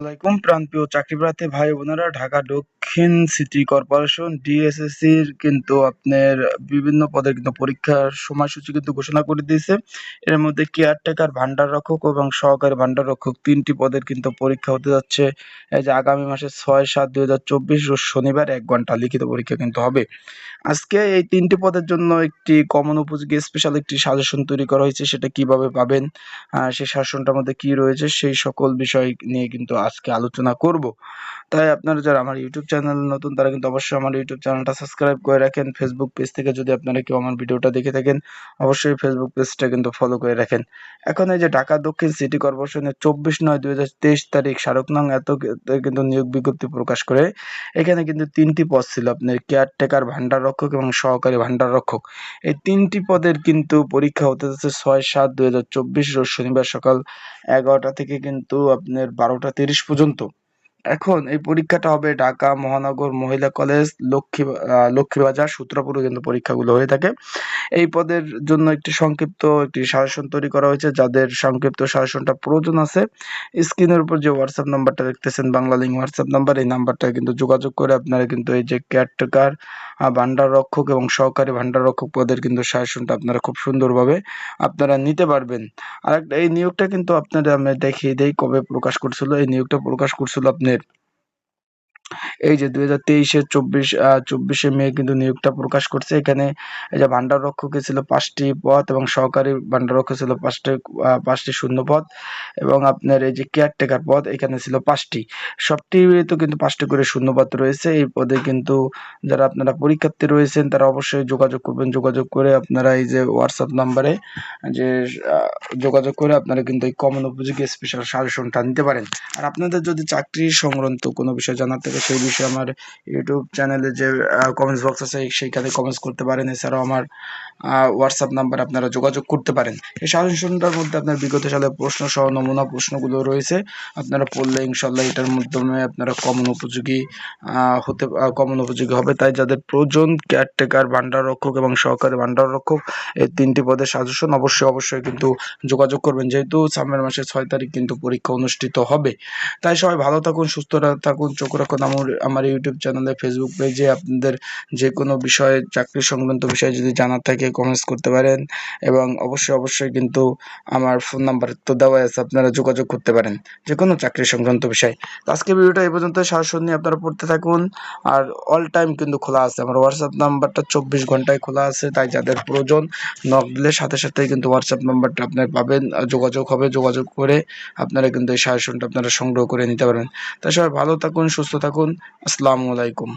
আসসালামাইকুম প্রাণপ্রিয় চাকরিপ্রার্থী ভাই বোনেরা, ঢাকা দক্ষিণ সিটি কর্পোরেশন ডিএসএসসির কিন্তু আপনার বিভিন্ন পদের কিন্তু পরীক্ষার সময়সূচি কিন্তু ঘোষণা করে দিয়েছে। এর মধ্যে কেয়ারটেকার ভান্ডার রক্ষক এবং সহকারী ভান্ডার রক্ষক তিনটি পদের কিন্তু পরীক্ষা হতে যাচ্ছে। এই যে আগামী মাসের ছয় সাত দুই হাজার চব্বিশ শনিবার এক ঘণ্টা লিখিত পরীক্ষা কিন্তু হবে। আজকে এই তিনটি পদের জন্য একটি কমন উপযোগী স্পেশাল একটি সাজেশন তৈরি করা হয়েছে, সেটা কীভাবে পাবেন সেই সাজেশনটার মধ্যে কি রয়েছে, সেই সকল বিষয় নিয়ে কিন্তু আজকে আলোচনা করব। তাই আপনারা যারা আমার ইউটিউব চ্যানেল নতুন, তারা কিন্তু অবশ্যই আমার ইউটিউব চ্যানেলটা সাবস্ক্রাইব করে রাখেন। ফেসবুক পেজ থেকে যদি আপনারা কেউ আমার ভিডিওটা দেখে থাকেন, অবশ্যই ফেসবুক পেজটা কিন্তু ফলো করে রাখেন। এখন এই যে ঢাকা দক্ষিণ সিটি কর্পোরেশনের চব্বিশ নয় দুই তারিখ শাহরুখ এত কিন্তু নিয়োগ বিজ্ঞপ্তি প্রকাশ করে। এখানে কিন্তু তিনটি পদ ছিল আপনার কেয়ারটেকার ভান্ডার রক্ষক এবং সহকারী ভান্ডার রক্ষক। এই তিনটি পদের কিন্তু পরীক্ষা হতে যাচ্ছে ছয় সাত দুই হাজার চব্বিশ শনিবার সকাল এগারোটা থেকে কিন্তু আপনার বারোটা তিরিশ পর্যন্ত। এখন এই পরীক্ষাটা হবে ঢাকা মহানগর মহিলা কলেজ, লক্ষ্মী লক্ষ্মীবাজার সূত্রপুরে কিন্তু পরীক্ষাগুলো হয়ে থাকে। এই পদের জন্য একটি সংক্ষিপ্ত একটি সাজেশন তৈরি করা হয়েছে, যাদের সংক্ষিপ্ত সাজেশনটা প্রয়োজন আছে। স্ক্রিনের উপর যে হোয়াটসঅ্যাপ নাম্বারটা দেখতেছেন, বাংলা লিঙ্ক হোয়াটসঅ্যাপ নাম্বার এই নাম্বারটা কিন্তু যোগাযোগ করে আপনারা কিন্তু এই যে কেয়ারটেকার ভান্ডার রক্ষক এবং সহকারী ভান্ডার রক্ষক পদের কিন্তু সাজেশনটা আপনারা খুব সুন্দরভাবে আপনারা নিতে পারবেন। আর একটা এই নিয়োগটা কিন্তু আপনারা আমি দেখিয়ে দেই কবে প্রকাশ করছিল। এই নিয়োগটা প্রকাশ করছিল আপনার it এই যে দুই হাজার তেইশে, চব্বিশ চব্বিশে মে কিন্তু নিয়োগটা প্রকাশ করছে। এখানে এই যে ভান্ডার রক্ষকে ছিল পাঁচটি পদ এবং সহকারী ভান্ডার রক্ষক ছিল পাঁচটি পাঁচটি শূন্য পদ এবং আপনার এই যে কেয়ারটেকার পদ এখানে ছিল পাঁচটি। সবটি তো কিন্তু পাঁচটি করে শূন্য পদ রয়েছে। এই পদে কিন্তু যারা আপনারা পরীক্ষার্থী রয়েছেন, তারা অবশ্যই যোগাযোগ করবেন। যোগাযোগ করে আপনারা এই যে হোয়াটসঅ্যাপ নাম্বারে যে যোগাযোগ করে আপনারা কিন্তু এই কমন উপযোগী স্পেশাল সাজেশনটা নিতে পারেন। আর আপনাদের যদি চাকরি সংক্রান্ত কোনো বিষয় জানার থাকে, সেই বিষয়ে আমার ইউটিউব চ্যানেলে যে কমেন্টস বক্স আছে, সেইখানে কমেন্টস করতে পারেন। এছাড়াও আমার হোয়াটসঅ্যাপ নাম্বার আপনারা যোগাযোগ করতে পারেন। এই সাজেশনটার মধ্যে আপনার বিগত সালের প্রশ্ন সহ নমুনা প্রশ্নগুলো রয়েছে। আপনারা পড়লে ইনশাল্লাহ এটার মাধ্যমে আপনারা কমন উপযোগী হতে কমন উপযোগী হবে। তাই যাদের প্রয়োজন কেয়ারটেকার ভান্ডার রক্ষক এবং সহকারী ভান্ডার রক্ষক, এই তিনটি পদের সাজেশন অবশ্যই অবশ্যই কিন্তু যোগাযোগ করবেন। যেহেতু সামনের মাসের ছয় তারিখ কিন্তু পরীক্ষা অনুষ্ঠিত হবে। তাই সবাই ভালো থাকুন, সুস্থ থাকুন, চোখ রাখুন আমার আমার ইউটিউব চ্যানেলে ফেসবুক পেজে আপনাদের যে কোনো বিষয়ে, চাকরি সংক্রান্ত বিষয়ে যদি জানার থাকে কমেন্টস করতে পারেন। এবং অবশ্যই অবশ্যই কিন্তু আমার ফোন নাম্বার তো দেওয়া আছে, আপনারা যোগাযোগ করতে পারেন যে কোনো চাকরি সংক্রান্ত বিষয়। আজকে ভিডিওটা এই পর্যন্ত শাসন নিয়ে আপনারা পড়তে থাকুন। আর অল টাইম কিন্তু খোলা আছে, আমার হোয়াটসঅ্যাপ নাম্বারটা চব্বিশ ঘন্টায় খোলা আছে, তাই যাদের প্রয়োজন নক দিলে সাথে সাথে কিন্তু হোয়াটসঅ্যাপ নাম্বারটা আপনার পাবেন। যোগাযোগ হবে, যোগাযোগ করে আপনারা কিন্তু এই শাসনটা আপনারা সংগ্রহ করে নিতে পারবেন। সবাই ভালো থাকুন, সুস্থ থাকুন। আসসালামু আলাইকুম।